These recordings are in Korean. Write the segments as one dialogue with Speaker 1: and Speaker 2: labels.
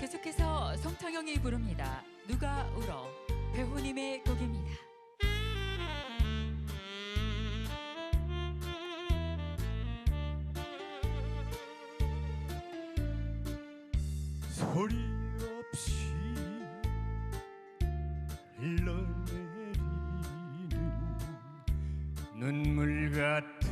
Speaker 1: 계속해서 성창영이 부릅니다. 누가 울어 배우님의 곡입니다.
Speaker 2: 소리 없이 흘러내리는 눈물 같은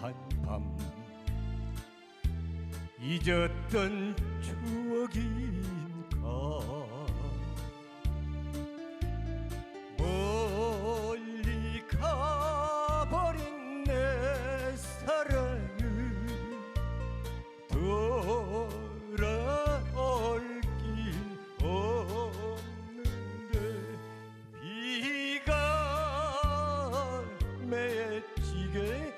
Speaker 2: 한밤 잊었던 추억인가? 멀리 가버린 내 사랑을 돌아올 길 없는데 비가 맺히게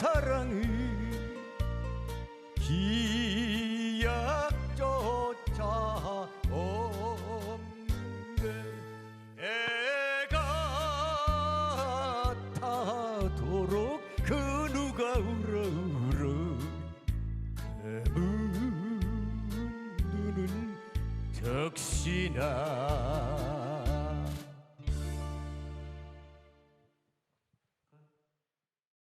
Speaker 2: 사랑을 기약조차 없는데 애가 타도록 그 누가 울어 울어 그 눈은 적시나